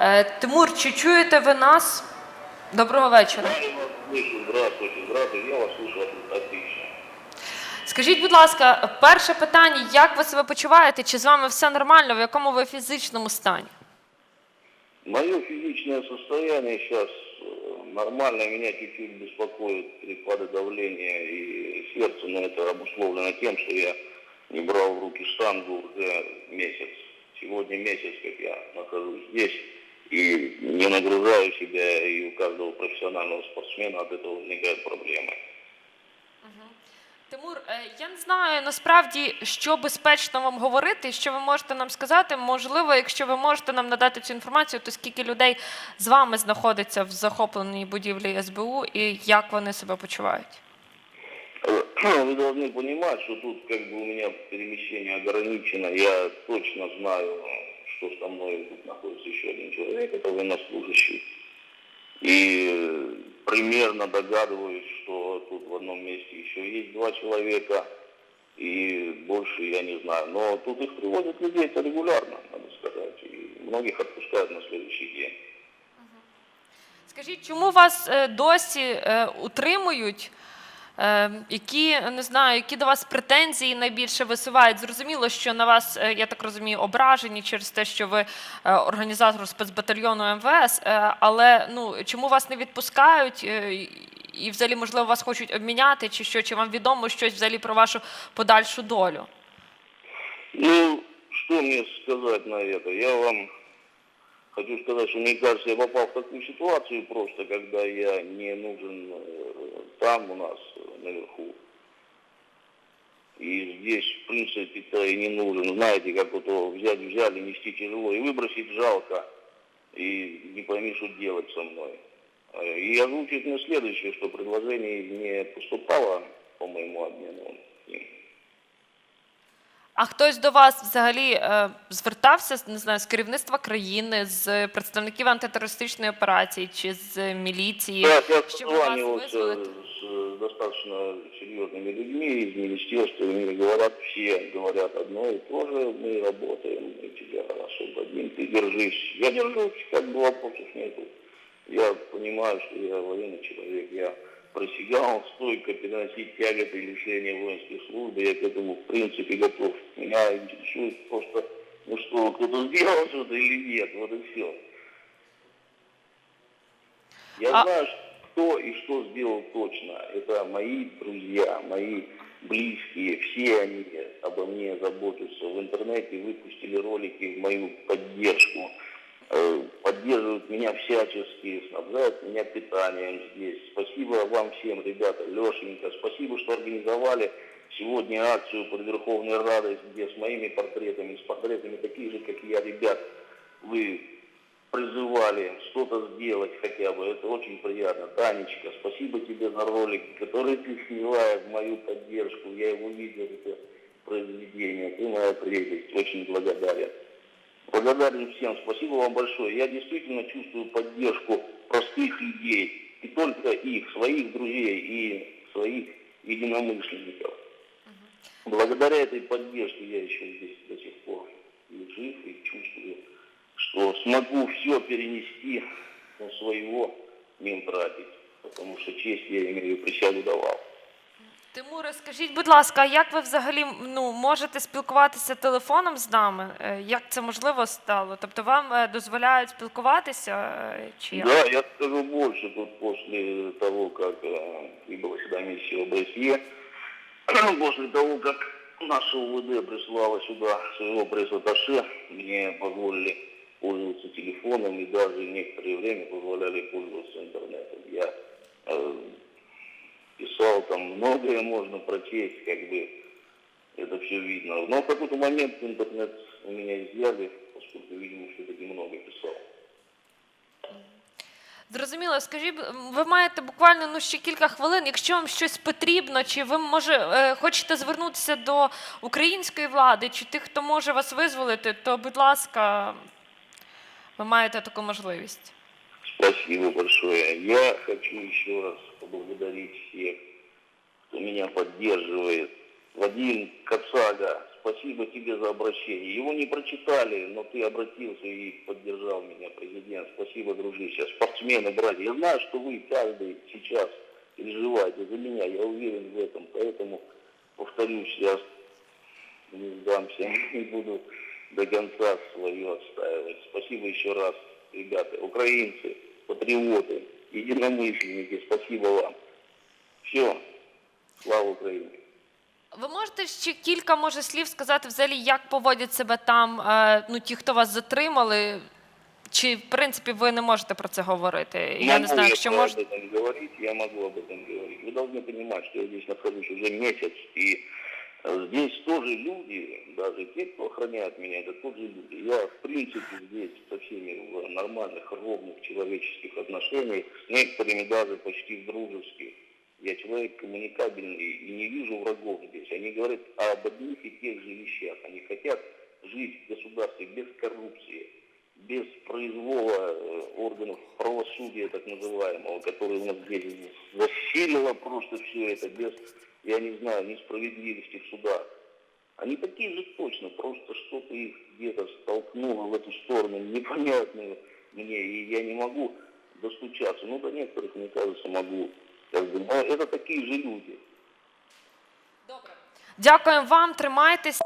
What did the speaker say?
Е, Тимур, чи чуєте ви нас? Доброго вечора. Я вас слышу. Здравствуйте, здравствуйте. Я вас слышу отлично. Скажіть, будь ласка, перше питання: як ви себе почуваєте? Чи з вами все нормально? В якому ви фізичному стані? Мое физическое состояние сейчас нормально. Меня чуть-чуть беспокоит перепады давления и сердца, но это обусловлено тем, что я не брал в руки штангу уже месяц. Сегодня месяц, как я нахожусь здесь, и не нагружаю себя, и у каждого профессионального спортсмена от этого возникают проблемы. Тимур, е, я не знаю насправді, що безпечно вам говорити, що ви можете нам сказати. Можливо, якщо ви можете нам надати цю інформацію, то скільки людей з вами знаходиться в захопленій будівлі СБУ і як вони себе почувають? Вы должны понимать, что тут как бы у меня перемещение ограничено. Я точно знаю, что со мной находится еще один человек, это военнослужащий. И э, примерно догадываюсь, что тут в одном месте еще есть два человека, и больше я не знаю. Но тут их приводят людей это регулярно, надо сказать, и многих отпускают на следующий день. Скажіть, чому вас е, досі е, утримують? Е, Які не знаю, які до вас претензії найбільше висувають? Зрозуміло, що на вас, е, я так розумію, ображені через те, що ви е, організатор спецбатальйону МВС. е, Але ну чому вас не відпускають? і- взагалі, можливо, вас хочуть обміняти, чи що? Чи вам відомо щось взагалі про вашу подальшу долю? Ну, что мне сказать на это? Я вам хочу сказать, что мне кажется, я попал в такую ситуацию просто, когда я не нужен э, там у нас э, наверху. И здесь, в принципе-то, и не нужен. Знаете, как вот взять, взяли, нести тяжело, и выбросить жалко, и не пойми, что делать со мной. Э, И озвучить мне следующее, что предложение не поступало по моему обмену. с ним. А хтось до вас взагалі е, звертався не знаю, з керівництва країни, з представників антитерористичної операції чи з міліції, Да, я щоб вас созванивался визволити? с э, достаточно серьезными людьми из министерства, и мне говорят, все говорят одно и то же, мы работаем, мы тебя освободим, ты держись. Я держусь, как бы вопросов нету. Я понимаю, что я военный человек, я присягал стойко переносить тяготы и лишения воинской службы, я к этому в принципе готов. Меня интересует просто, ну что, кто-то сделал что-то или нет, вот и все. Я А- знаю, кто и что сделал точно. Это мои друзья, мои близкие, все они обо мне заботятся. В интернете выпустили ролики в мою поддержку. Поддерживают меня всячески, снабжают меня питанием здесь. Спасибо вам всем, ребята, Лешенька. Спасибо, что организовали сегодня акцию под Верховной Радой, где с моими портретами, с портретами таких же, как я, ребят, вы призывали что-то сделать хотя бы. Это очень приятно. Танечка, спасибо тебе за ролик, который ты сняла в мою поддержку. Я его видел, это произведение. Ты моя прелесть. Очень благодарен. Благодарен всем. Спасибо вам большое. Я действительно чувствую поддержку простых людей. И только их, своих друзей и своих единомышленников. Благодаря этой поддержке я еще здесь до сих пор и жив и чувствую, что смогу все перенести, но своего не утратить. Потому что честь я имею присягу давал. Тимуре, скажіть, будь ласка, а як ви взагалі ну, можете спілкуватися телефоном з нами? Е, Як це можливо стало? Тобто вам е, дозволяють спілкуватися? е, Чи як? Да, я скажу больше, тут после того, как э, прибыла сюда миссия ОБСЕ, после того, как наша УВД прислала сюда своего пресс-атташе, мне позволили пользоваться телефоном и даже некоторое время позволяли пользоваться интернетом. Я э, писал там многое можно прочесть, как бы это все видно. Но в какой-то момент интернет у меня изъяли, поскольку, видимо, все-таки много писал. Зрозуміло, скажіть, м, ви маєте буквально ну, ще кілька хвилин. Якщо вам щось потрібно, чи ви може е, хочете звернутися до української влади, чи тих, хто може вас визволити, то, будь ласка, ви маєте таку можливість. Спасибо большое. Я хочу еще раз поблагодарить всех, кто меня поддерживает Вадим Кацага, спасибо тебе за обращение. Его не прочитали, но ты обратился и поддержал меня, президент. Спасибо, дружище. Спортсмены, братья, я знаю, что вы каждый сейчас переживаете за меня, я уверен в этом, поэтому повторюсь, я не сдамся, не буду до конца свое отстаивать. Спасибо еще раз, ребята, украинцы, патриоты, единомышленники, спасибо вам. Все, слава Украине. Ви можете ще кілька може слів сказати взагалі, як поводять себе там е, ну, ті, хто вас затримали? Чи в принципі ви не можете про це говорити? Я не Могу знаю, якщо я можете. об этом говорить, я могу об этом говорить. Вы должны понимать, что я здесь нахожусь уже месяц, и э, Здесь тоже люди, даже те, кто охраняет меня, это тоже люди. Я, в принципе, здесь со всеми в нормальных, ровных человеческих отношениях, с некоторыми даже почти в дружеских. Я человек коммуникабельный и не вижу врагов здесь. Они говорят об одних и тех же вещах. Они хотят жить в государстве без коррупции, без произвола э, органов правосудия, так называемого, который у нас здесь заселило просто все это, без, я не знаю, несправедливости в судах. Они такие же точно, просто что-то их где-то столкнуло в эту сторону, непонятную мне, и я не могу достучаться. Ну, до некоторых, мне кажется, могу. Но это такие же люди. Дякуємо вам, тримайтесь.